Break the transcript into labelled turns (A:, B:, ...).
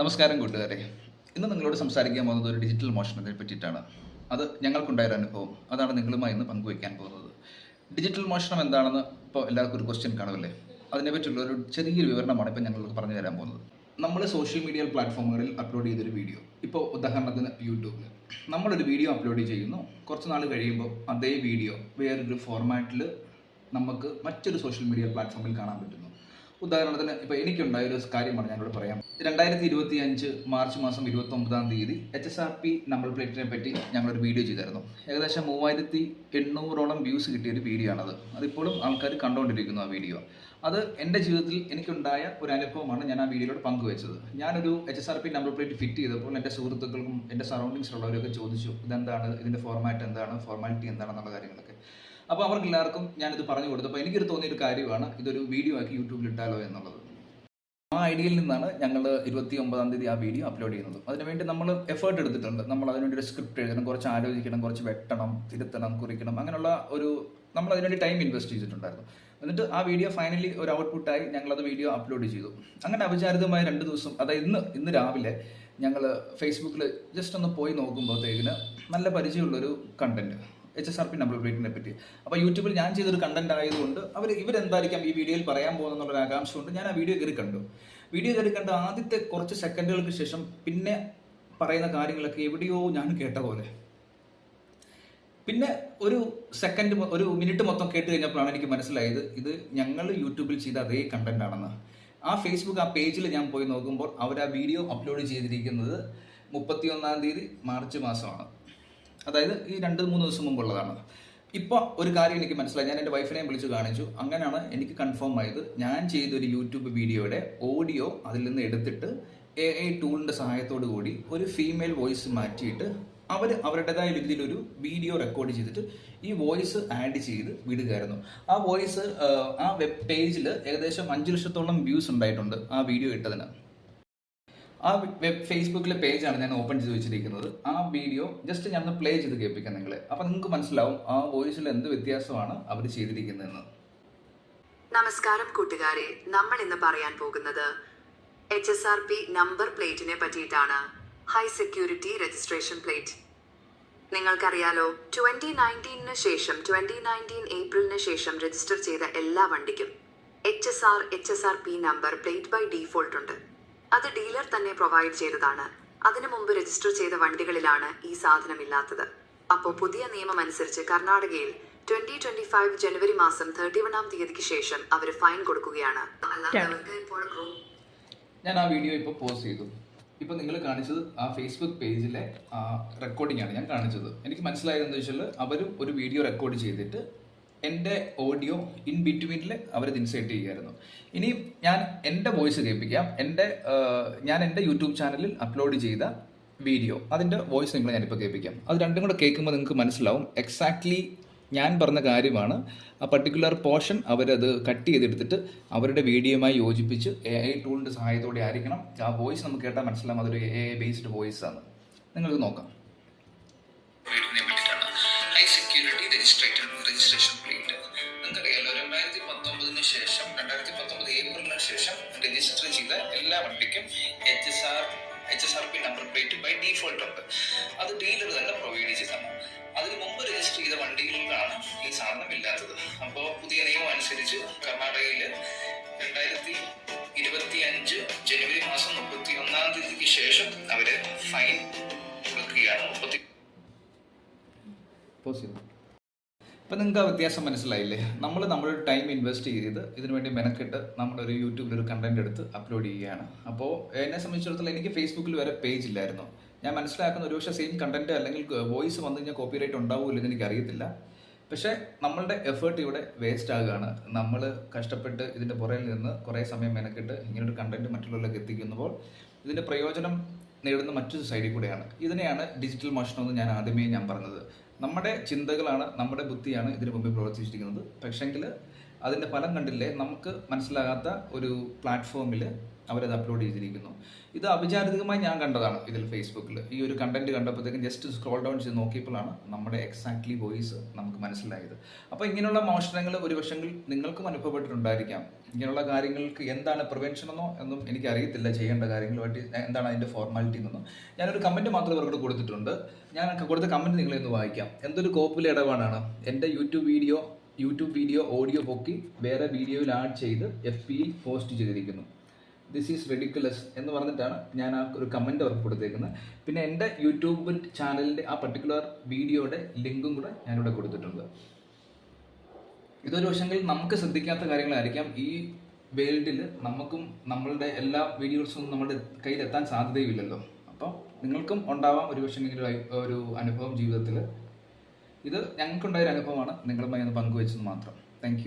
A: നമസ്കാരം കൂട്ടുകാരെ. ഇന്ന് നിങ്ങളോട് സംസാരിക്കാൻ പോകുന്നത് ഒരു ഡിജിറ്റൽ മോഷനെ പറ്റിയിട്ടാണ്. അത് ഞങ്ങൾക്കുണ്ടായ ഒരു അനുഭവം. അതാണ് നിങ്ങളുമായി ഇന്ന് പങ്കുവയ്ക്കാൻ പോകുന്നത്. ഡിജിറ്റൽ മോഷണം എന്താണെന്ന് ഇപ്പോൾ എല്ലാവർക്കും ഒരു ക്വസ്റ്റ്യൻ കാണുമല്ലേ? അതിനെപ്പറ്റിയുള്ള ഒരു ചെറിയൊരു വിവരണമാണ് ഇപ്പോൾ ഞങ്ങൾക്ക് പറഞ്ഞു തരാൻ പോകുന്നത്. നമ്മൾ സോഷ്യൽ മീഡിയ പ്ലാറ്റ്ഫോമുകളിൽ അപ്ലോഡ് ചെയ്തൊരു വീഡിയോ ഇപ്പോൾ ഉദാഹരണത്തിന് യൂട്യൂബിൽ നമ്മളൊരു വീഡിയോ അപ്ലോഡ് ചെയ്യുന്നു. കുറച്ച് നാൾ കഴിയുമ്പോൾ അതേ വീഡിയോ വേറൊരു ഫോർമാറ്റിൽ നമുക്ക് മറ്റൊരു സോഷ്യൽ മീഡിയ പ്ലാറ്റ്ഫോമിൽ കാണാൻ പറ്റുന്നു ഉദാഹരണത്തിന് ഇപ്പോൾ എനിക്കുണ്ടായ ഒരു കാര്യം പറഞ്ഞു ഞാനിവിടെ പറയാം. രണ്ടായിരത്തി ഇരുപത്തി അഞ്ച് മാർച്ച് മാസം ഇരുപത്തി ഒമ്പതാം തീയതി H S R P number പ്ലേറ്റിനെ പറ്റി ഞങ്ങളൊരു വീഡിയോ ചെയ്തായിരുന്നു. ഏകദേശം മൂവായിരത്തി എണ്ണൂറോളം വ്യൂസ് കിട്ടിയ ഒരു വീഡിയോ ആണത്. അതിപ്പോഴും ആൾക്കാർ കണ്ടുകൊണ്ടിരിക്കുന്നു ആ വീഡിയോ അത് എന്റെ ജീവിതത്തിൽ എനിക്കുണ്ടായ ഒരു അനുഭവമാണ് ഞാൻ ആ വീഡിയോയിലൂടെ പങ്കുവെച്ചത്. ഞാനൊരു H S R P number plate fit ചെയ്തപ്പോൾ എന്റെ സുഹൃത്തുക്കൾക്കും എന്റെ സറൗണ്ടിങ്സിലുള്ളവരൊക്കെ ചോദിച്ചു ഇതെന്താണ്? ഇതിന്റെ ഫോർമാറ്റ് എന്താണ്? ഫോർമാലിറ്റി എന്താണെന്നുള്ള കാര്യങ്ങളൊക്കെ. അപ്പോൾ അവർക്ക് എല്ലാവർക്കും ഞാനിത് പറഞ്ഞു കൊടുത്തപ്പോൾ എനിക്കൊരു തോന്നിയൊരു കാര്യമാണ്. ഇതൊരു വീഡിയോ ആക്കി യൂട്യൂബിൽ ഇട്ടാലോ എന്നുള്ളത്. ആ ഐഡിയയിൽ നിന്നാണ് ഞങ്ങൾ ഇരുപത്തി ഒമ്പതാം തീയതി ആ വീഡിയോ അപ്ലോഡ് ചെയ്യുന്നത്. അതിനുവേണ്ടി നമ്മൾ എഫേർട്ട് എടുത്തിട്ടുണ്ട്. നമ്മൾ അതിനുവേണ്ടി ഒരു സ്ക്രിപ്റ്റ് എഴുതണം കുറച്ച് ആലോചിക്കണം കുറച്ച് വെട്ടണം തിരുത്തണം കുറിക്കണം അങ്ങനെയുള്ള ഒരു നമ്മൾ അതിനുവേണ്ടി ടൈം ഇൻവെസ്റ്റ് ചെയ്തിട്ടുണ്ടായിരുന്നു. എന്നിട്ട് ആ വീഡിയോ ഫൈനലി ഒരു ഔട്ട്പുട്ടായി ഞങ്ങളത് വീഡിയോ അപ്ലോഡ് ചെയ്തു. അങ്ങനെ അവിചാരിതമായ രണ്ട് ദിവസം അതായത് ഇന്ന് ഇന്ന് രാവിലെ ഞങ്ങൾ ഫേസ്ബുക്കിൽ ജസ്റ്റ് ഒന്ന് പോയി നോക്കുമ്പോഴത്തേക്കിന് നല്ല പരിചയമുള്ളൊരു content H S R P number പ്ലേറ്റിനെ പറ്റി. അപ്പോൾ യൂട്യൂബിൽ ഞാൻ ചെയ്തൊരു കണ്ടന്റ് ആയതുകൊണ്ട് അവർ ഇവരെന്തായിരിക്കാം ഈ വീഡിയോയിൽ പറയാൻ പോകുന്നുള്ള ആകാംക്ഷ കൊണ്ട് ഞാൻ ആ വീഡിയോ കയറി കണ്ടു. വീഡിയോ കയറി കണ്ട ആദ്യത്തെ കുറച്ച് സെക്കൻഡുകൾക്ക് ശേഷം പിന്നെ പറയുന്ന കാര്യങ്ങളൊക്കെ എവിടെയോ ഞാൻ കേട്ട പോലെ. പിന്നെ ഒരു സെക്കൻഡ് ഒരു മിനിറ്റ് മൊത്തം കേട്ട് കഴിഞ്ഞപ്പോഴാണ് എനിക്ക് മനസ്സിലായത് ഇത് ഞങ്ങൾ യൂട്യൂബിൽ ചെയ്ത അതേ കണ്ടന്റ് ആണെന്ന്. ആ ഫേസ്ബുക്ക് ആ പേജിൽ ഞാൻ പോയി നോക്കുമ്പോൾ അവർ ആ വീഡിയോ അപ്ലോഡ് ചെയ്തിരിക്കുന്നത് മുപ്പത്തി ഒന്നാം തീയതി മാർച്ച് മാസമാണ്. അതായത് ഈ രണ്ട് മൂന്ന് ദിവസം മുമ്പുള്ളതാണ് ഇപ്പോൾ ഒരു കാര്യം എനിക്ക് മനസ്സിലായി. ഞാൻ എന്റെ വൈഫിനെയും വിളിച്ച് കാണിച്ചു. അങ്ങനെയാണ് എനിക്ക് കൺഫേം ആയത്. ഞാൻ ചെയ്ത ഒരു യൂട്യൂബ് വീഡിയോയുടെ ഓഡിയോ അതിൽ നിന്ന് എടുത്തിട്ട് എ ഐ ടൂളിന്റെ സഹായത്തോടു കൂടി ഒരു ഫീമെയിൽ വോയിസ് മാറ്റിയിട്ട് അവർ അവരുടേതായ രീതിയിൽ ഒരു വീഡിയോ റെക്കോർഡ് ചെയ്തിട്ട് ഈ വോയിസ് ആഡ് ചെയ്ത് വിടുകയായിരുന്നു. ആ വോയിസ് ആ വെബ് പേജിൽ ഏകദേശം അഞ്ച് ലക്ഷത്തോളം വ്യൂസ് ഉണ്ടായിട്ടുണ്ട് ആ വീഡിയോ ഇട്ടതിന്. ആ വെബ് ഫേസ്ബുക്കിലെ പേജാണ് ഞാൻ ഓപ്പൺ ചെയ്ത് വെച്ചിരിക്കുന്നത്. ആ വീഡിയോ ജസ്റ്റ് ഞാൻ പ്ലേ ചെയ്ത് കേൾപ്പിക്കാം നിങ്ങളെ. അപ്പം നിങ്ങൾക്ക് മനസ്സിലാവും ആ വോയിസിൽ എന്ത് വ്യത്യാസമാണ് അവർ ചെയ്തിരിക്കുന്നതെന്ന്.
B: നമസ്കാരം കൂട്ടുകാരെ. നമ്മൾ ഇന്ന് പറയാൻ പോകുന്നത് H S R P number പ്ലേറ്റിനെ പറ്റിയിട്ടാണ്. ഹൈ സെക്യൂരിറ്റി രജിസ്ട്രേഷൻ പ്ലേറ്റ് നിങ്ങൾക്കറിയാലോ ട്വന്റി നയന്റീനിന് ശേഷം ട്വന്റി നയന്റീൻ ഏപ്രിലിന് ശേഷം രജിസ്റ്റർ ചെയ്ത എല്ലാ വണ്ടിക്കും H S R H S R P number plate by default ഉണ്ട്. അത് ഡീലർ തന്നെ പ്രൊവൈഡ് ചെയ്തതാണ്. അതിനു മുമ്പ് രജിസ്റ്റർ ചെയ്ത വണ്ടികളിലാണ് ഈ സാധനം ഇല്ലാത്തത് അപ്പോൾ പുതിയ നിയമം അനുസരിച്ച് കർണാടകയിൽ ട്വന്റി ട്വന്റി ഫൈവ് ജനുവരി മാസം തേർട്ടി വണ്ണാം തീയതിക്ക് ശേഷം അവർ ഫൈൻ കൊടുക്കുകയാണ്.
A: ഞാൻ ആ വീഡിയോ ഇപ്പോൾ പോസ്റ്റ് ചെയ്തു. ഇപ്പോൾ നിങ്ങൾ കാണിച്ചത് ആ ഫേസ്ബുക്ക് പേജിലെ റെക്കോർഡിംഗ് ആണ് ഞാൻ കാണിച്ചത്. എനിക്ക് മനസ്സിലായത് എന്താ വെച്ചാൽ അവരും ഒരു വീഡിയോ റെക്കോർഡ് ചെയ്തിട്ട് എന്റെ ഓഡിയോ ഇൻ ബിറ്റ്വീനിൽ അവരത് ഇൻസേർട്ട് ചെയ്യുമായിരുന്നു ഇനി ഞാൻ എന്റെ വോയിസ് കേൾപ്പിക്കാം. എന്റെ ഞാൻ എന്റെ യൂട്യൂബ് ചാനലിൽ അപ്ലോഡ് ചെയ്ത വീഡിയോ അതിന്റെ വോയിസ് നിങ്ങൾ ഞാനിപ്പോൾ കേൾപ്പിക്കാം. അത് രണ്ടും കൂടെ കേൾക്കുമ്പോൾ നിങ്ങൾക്ക് മനസ്സിലാവും എക്സാക്ട്ലി ഞാൻ പറഞ്ഞ കാര്യമാണ്. ആ പർട്ടിക്കുലർ പോർഷൻ അവരത് കട്ട് ചെയ്തെടുത്തിട്ട് അവരുടെ വീഡിയോയുമായി യോജിപ്പിച്ച് എ ഐ ടൂളിന്റെ സഹായത്തോടെ ആയിരിക്കണം. ആ വോയിസ് നമുക്ക് കേട്ടാൽ മനസ്സിലാവും. അതൊരു എ ഐ ബേസ്ഡ് വോയിസ് ആണ്. നിങ്ങൾക്ക് നോക്കാം. സെക്യൂരിറ്റി രജിസ്ട്രേറ്റഡ് രജിസ്ട്രേഷൻ പ്ലേറ്റ് നിങ്ങൾക്കറിയാലോ രണ്ടായിരത്തി പത്തൊമ്പതിന് ശേഷം രണ്ടായിരത്തി പത്തൊമ്പത് ഏപ്രിലിന് ശേഷം രജിസ്റ്റർ ചെയ്ത എല്ലാ വണ്ടിക്കും H S R H S R P number plate by default ഉണ്ട്. അത് ഡീലർ തന്നെ പ്രൊവൈഡ് ചെയ്തതാണ് അതിന് മുമ്പ് രജിസ്റ്റർ ചെയ്ത വണ്ടികളിലാണ് ഈ സാധനം ഇല്ലാത്തത്. അപ്പോൾ പുതിയ നിയമം അനുസരിച്ച് കർണാടകയിൽ രണ്ടായിരത്തി ഇരുപത്തി അഞ്ച് ജനുവരി മാസം മുപ്പത്തി ഒന്നാം തീയതിക്ക് ശേഷം അവർ ഫൈൻ ഇപ്പം നിങ്ങൾക്ക് ആ വ്യത്യാസം മനസ്സിലായില്ലേ? നമ്മൾ നമ്മൾ ടൈം ഇൻവെസ്റ്റ് ചെയ്ത് ഇതിനുവേണ്ടി മെനക്കെട്ട് നമ്മളൊരു യൂട്യൂബിൽ ഒരു കണ്ടന്റ് എടുത്ത് അപ്ലോഡ് ചെയ്യുകയാണ്. അപ്പോൾ എന്നെ സംബന്ധിച്ചിടത്തോളം എനിക്ക് ഫേസ്ബുക്കിൽ വരെ പേജ് ഇല്ലായിരുന്നു. ഞാൻ മനസ്സിലാക്കുന്ന ഒരുപക്ഷെ സെയിം കണ്ടന്റ് അല്ലെങ്കിൽ വോയിസ് വന്നു കഴിഞ്ഞാൽ കോപ്പി റൈറ്റ് ഉണ്ടാവുമല്ലോ എന്ന് എനിക്ക് അറിയത്തില്ല പക്ഷേ നമ്മളുടെ എഫേർട്ട് ഇവിടെ വേസ്റ്റ് ആകുകയാണ്. നമ്മൾ കഷ്ടപ്പെട്ട് ഇതിന്റെ പുറയിൽ നിന്ന് കുറേ സമയം മെനക്കെട്ട് ഇങ്ങനൊരു കണ്ടന്റ് മറ്റുള്ളവരിലേക്ക് എത്തിക്കുമ്പോൾ ഇതിന്റെ പ്രയോജനം നേടുന്ന മറ്റൊരു സൈഡിൽ കൂടെയാണ്. ഇതിനെയാണ് ഡിജിറ്റൽ മോഷണം എന്ന് ഞാൻ ആദ്യമേ ഞാൻ പറഞ്ഞത്. നമ്മുടെ ചിന്തകളാണ് നമ്മുടെ ബുദ്ധിയാണ് ഇതിനു മുമ്പിൽ പ്രവർത്തിച്ചിരിക്കുന്നത്. പക്ഷെങ്കിൽ അതിന്റെ ഫലം കണ്ടില്ലേ? നമുക്ക് മനസ്സിലാകാത്ത ഒരു പ്ലാറ്റ്ഫോമിൽ അവരത് അപ്ലോഡ് ചെയ്തിരിക്കുന്നു. ഇത് അവിചാരിതമായി ഞാൻ കണ്ടതാണ് ഇതിൽ ഫേസ്ബുക്കിൽ ഈ ഒരു കണ്ടന്റ് കണ്ടപ്പോഴത്തേക്കും ജസ്റ്റ് സ്ക്രോൾ ഡൗൺ ചെയ്ത് നോക്കിയപ്പോഴാണ് നമ്മുടെ എക്സാക്ട്ലി വോയിസ് നമുക്ക് മനസ്സിലായത്. അപ്പോൾ ഇങ്ങനെയുള്ള മോഷണങ്ങൾ ഒരു പക്ഷെങ്കിൽ നിങ്ങൾക്കും അനുഭവപ്പെട്ടിട്ടുണ്ടായിരിക്കാം. ഇങ്ങനെയുള്ള കാര്യങ്ങൾക്ക് എന്താണ് പ്രിവെൻഷൻ എന്നോ എന്നും എനിക്ക് അറിയത്തില്ല ചെയ്യേണ്ട കാര്യങ്ങളുമായിട്ട് എന്താണ് അതിന്റെ ഫോർമാലിറ്റി എന്നൊന്നും. ഞാനൊരു കമന്റ് മാത്രമേ അവർക്ക് കൊടുത്തിട്ടുണ്ട്. ഞാൻ കൊടുത്ത കമന്റ് നിങ്ങളെ ഒന്ന് വായിക്കാം. എന്തൊരു കോപ്പിലെ ഇടപാടാണ്. എന്റെ YouTube video YouTube video audio പൊക്കി വേറെ വീഡിയോയിൽ ആഡ് ചെയ്ത് എഫ് പിയിൽ പോസ്റ്റ് ചെയ്തിരിക്കുന്നു. ദിസ് ഈസ് റെഡിക്കുലസ് എന്ന് പറഞ്ഞിട്ടാണ് ഞാൻ ആ ഒരു കമന്റ് അവർക്ക് കൊടുത്തേക്കുന്നത്. പിന്നെ എന്റെ യൂട്യൂബ് ചാനലിന്റെ ആ പർട്ടിക്കുലർ വീഡിയോയുടെ ലിങ്കും കൂടെ ഞാനിവിടെ കൊടുത്തിട്ടുണ്ട്. ഇതൊരു പക്ഷെങ്കിൽ നമുക്ക് ശ്രദ്ധിക്കാത്ത കാര്യങ്ങളായിരിക്കാം ഈ വേൾഡിൽ നമുക്കും നമ്മളുടെ എല്ലാ വീഡിയോസും നമ്മുടെ കയ്യിലെത്താൻ സാധ്യതയുമില്ലല്ലോ. അപ്പോൾ നിങ്ങൾക്കും ഉണ്ടാവാം ഒരു പക്ഷേ ഒരു അനുഭവം ജീവിതത്തിൽ. ഇത് ഞങ്ങൾക്കുണ്ടായൊരു അനുഭവമാണ്. നിങ്ങളുമായി ഒന്ന് പങ്കുവെച്ചത് മാത്രം. താങ്ക്